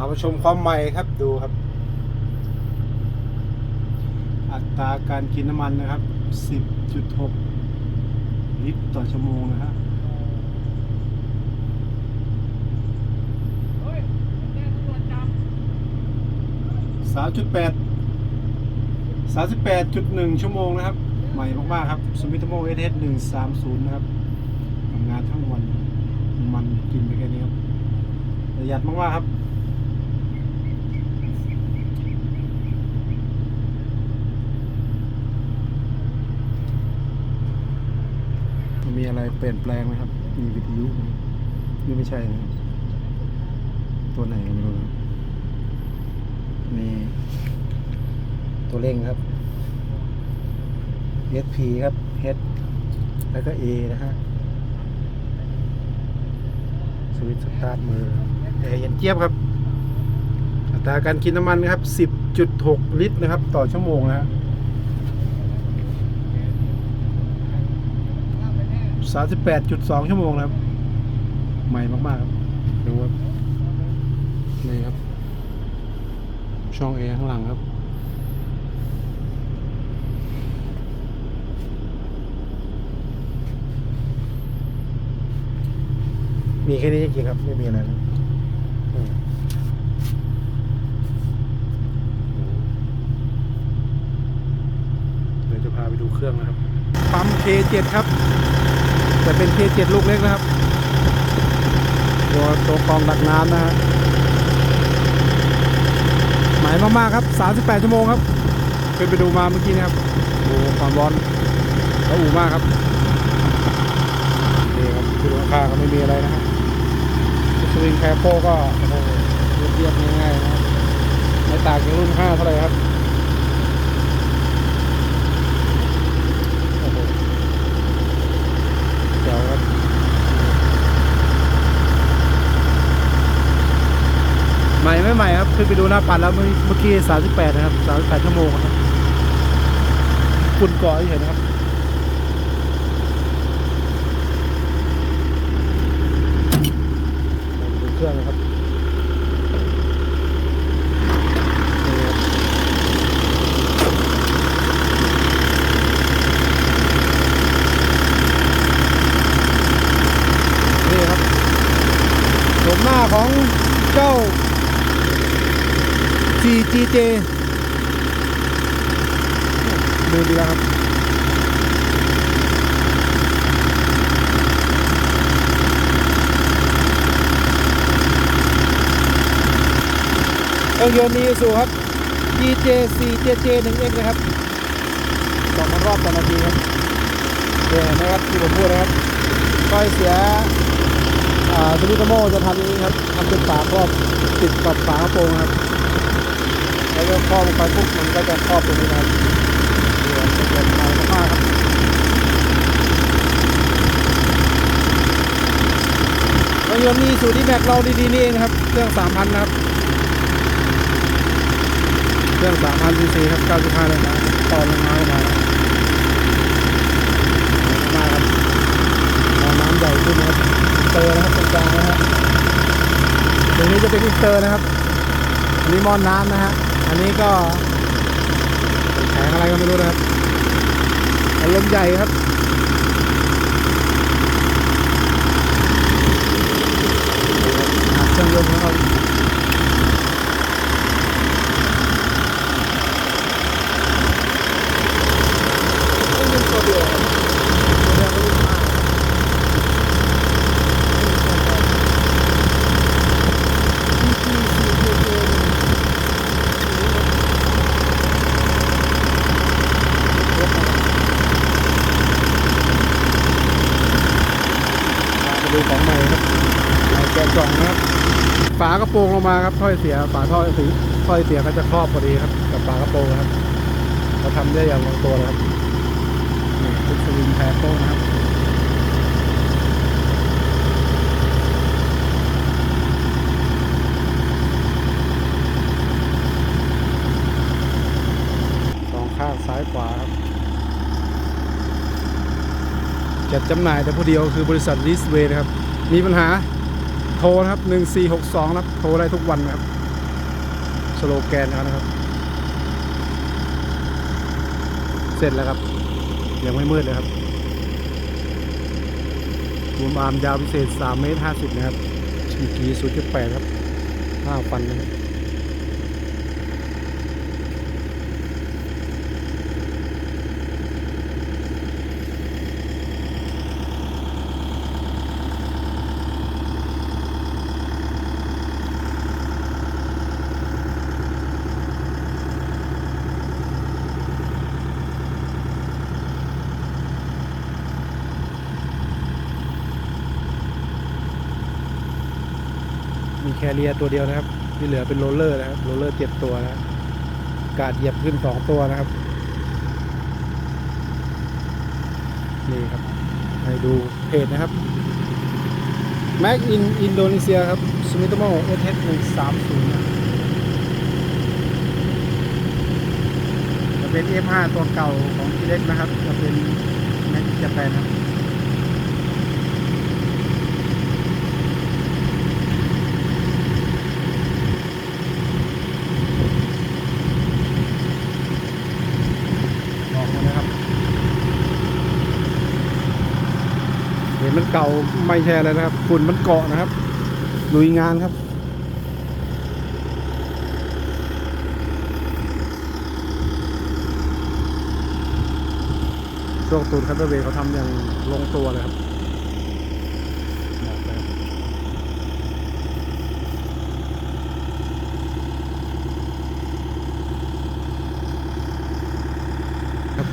ามาชมความใหม่ครับดูครับ อัตราการกินน้ำมันนะครับ 10.6 ลิตรต่อชั่วโมงนะฮะเฮ้ยแจ้งตำรวจจับสามจุดแปดสามสิบแปดจุดหนึ่งชั่วโมงนะครับ ใหม่มากๆครับสมิธโมเอเอสหนึ่งสามศูนย์นะครับทำงานทั้งวัน มันกินไปแค่นี้ครับประหยัดมากๆครับ มีอะไรเปลี่ยนแปลงไหมครับ มีวิทยุไหมนี่ไม่ใช่นะครับ ตัวไหนก็ไม่รู้นะครับมีตัวเร่งครับ SP ครับ H แล้วก็ A นะฮะสวิตช์สตาร์ทมือแอร์เย็นเจี๊ยบครับ อัตราการกินน้ำมันครับ 10.6 ลิตรนะครับ ต่อชั่วโมงนะฮะ สามสิบแปดจุดสองชั่วโมงนะครับ ใหม่มากๆครับดูครับนี่ครับ ช่องเอข้างหลังครับ มีแค่นี้จริงๆครับ ไม่มีอะไรนะอืมเดี๋ยวจะพา ไปดูเครื่องนะครับ ปั๊ม K7 ครับ แต่เป็น K7 ลูกเล็กนะครับ ตัวตัวกองดักน้ำนะฮะหมายมากๆครับ 38 ชั่วโมงครับเป็นไปดูมาเมื่อกี้นะครับโอ้ความร้อนแล้วอู่มากครับนี่ครับคือราคาก็ไม่มีอะไรนะครับสวิงแคโปก็เรียบๆง่ายๆนะครับไม่ต่างจากรุ่น 5 เท่าไหร่ครับ โอ้โห เจ๋วครับใหม่ไม่ใหม่ครับขึ้นไปดูหน้าปัดแล้วเมื่อกี้สามสิบแปดนะครับสามสิบแปดชั่วโมงครับฝุ่นเกาะเห็นครับดูเครื่องนะครับนี่ครับนี่ครับโฉมหน้าของเจ้า GGJ ดูดีแล้วครับเครื่องยนต์นี้สูครับ GJ 4 JJ 1X นะครับ2,000รอบต่อนาทีครับเนี่ยเห็นะครับที่ผมพูดนะครับก้อยเสียอ่าสวิโมจะทำอย่างนี้ครับทำเป็นฝาครอบติดกับฝากระโปรงครับ แล้วก็ครอบลงไปปุ๊บมันก็จะครอบตรงนี้นะครับเนี่ยจะเกิดมาลมากครับรื่องยนต์นี้สูตรที่แม็กเราดีๆนี่เองนะครับ เครื่อง3,000นะครับ เครื่อง3,000 cc ครับ95เลยนะต่อลงมาลงมามาครับน้ำใหญ่ขึ้นนะครับเตอร์นะครับตรงกลางนะฮะตรงนี้จะเป็นอินเตอร์นะครับอันนี้หมอนน้ำนะฮะ อันนี้ก็แข็งอะไรก็ไม่รู้นะครับอารมณ์ใหญ่ครับเครื่องยนต์นะครับเครื่องยนต์ตัวเดียวครับตัวเดียวก็รุ่นมาก มา ดูของใหม่ครับเอาแกะกล่องนะครับ ฝากระโปรงลงมาครับถ้อยเสีย ฝาท่อสีถ้อยเสียก็จะครอบพอดีครับ กับฝากระโปรงครับเราทำได้อย่างลงตัวครับนี่ทุกสวิงแพรโป้นะครับ สองข้างซ้ายขวาครับ จัดจำหน่ายแต่ผู้เดียวคือบริษัทลิสเวย์นะครับ มีปัญหาโทรนะครับ1462นะครับโทรได้ทุกวันนะครับ สโลแกนนะครับ เสร็จแล้วครับ ยังไม่มืดเลยครับรวมอาร์มยาวพิเศษ3เมตร50นะครับชีกี0.8ครับ5ฟันนะครับ มีแคเรียตัวเดียวนะครับ ที่เหลือเป็นโรลเลอร์นะครับโรลเลอร์เจ็ดตัวนะครับกาดเหยียบขึ้นสองตัวนะครับ นี่ครับ ให้ดูเพจนะครับ Mac in Indonesia ครับ Sumitomo SH 1 3 0จะเป็น F5 ตัวเก่าของทีเล็กนะครับ จะเป็น Mac Japan ครับ ออกมานะครับ เห็นมันเก่าไม่แช่เลยนะครับฝุ่นมันเกาะนะครับลุยงานครับช่วงตูนคัตเตอร์เวย์เขาทำอย่างลงตัวเลยครับบอกเลยครับ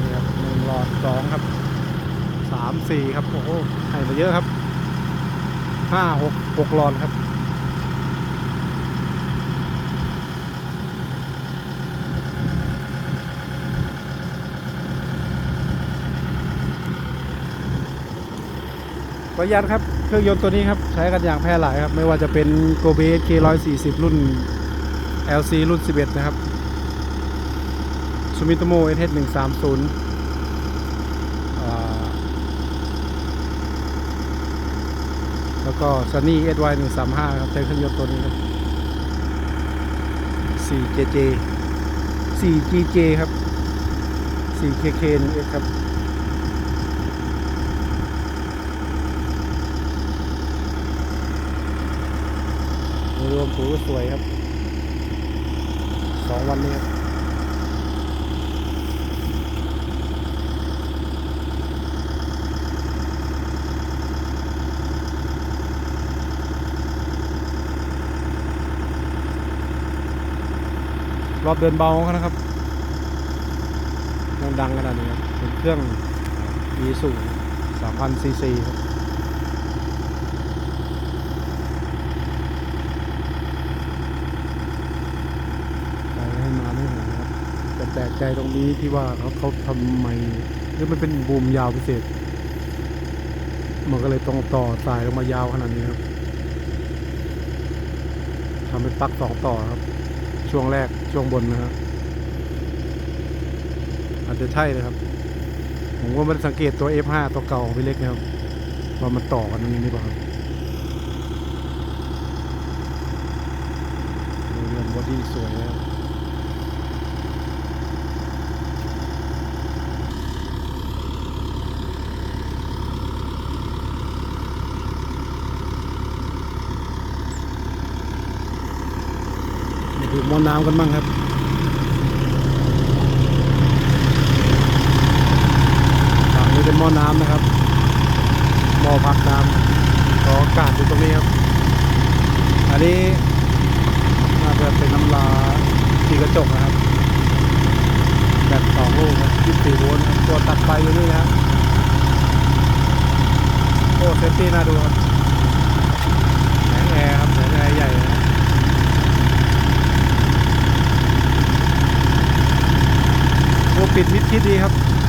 นี่ครับหนึ่งหลอดสองครับสามสี่ครับ โอ้ โหให้มาเยอะครับห้าหกหกหลอดครับ ประหยัดครับ เครื่องยนต์ตัวนี้ครับ ใช้กันอย่างแพร่หลายครับ ไม่ว่าจะเป็น g o b e k 140รุ่น LC รุ่น 11 นะครับ Sumitomo SH 130อ่งสามศูนย์ แล้วก็ Sunny SY 135ครับใช้เครื่องยนต์ตัวนี้ครับ 4JJ 4GJ ครับ 4KK 1X ครับโดยรวมถือว่าสวยครับ สองวันนี้ครับ รอบเดินเบาเขานะครับยังดังขนาดนี้ครับเป็นเครื่องอีสูง3,000ซีซีครับให้มาไม่หาครับแต่แปลกใจตรงนี้ที่ว่าเขาเขาทำไมหรือมันเป็นบูมยาวพิเศษ มันก็เลยต้องต่อสายลงมายาวขนาดนี้ครับทำเป็นปักสองต่อครับ ช่วงแรกช่วงบนนะครับอาจจะใช่เลยครับ ผมก็ไม่ได้สังเกตตัว F5 ตัวเก่าของพี่เล็กนะครับว่ามันต่อกันตรงนี้หรือเปล่าเรือนบอดี้สวยนะค มอน้ำกันบ้างครับฝั่งนี้เป็นหม้อน้ำนะครับหม้อพักน้ำรออากาศอยู่ตรงนี้ครับ อันนี้น่าจะเป็นน้ำลาที่กระจกนะครับแบตสองลูกครับ24โวลต์ตัวตัดไฟอยู่นี่นะครับโอ้เซฟตี้น่าดูครับแผงแอร์ครับแผงแอร์ใหญ่นะครับ โอ้ ปิดมิดชิดดีครับ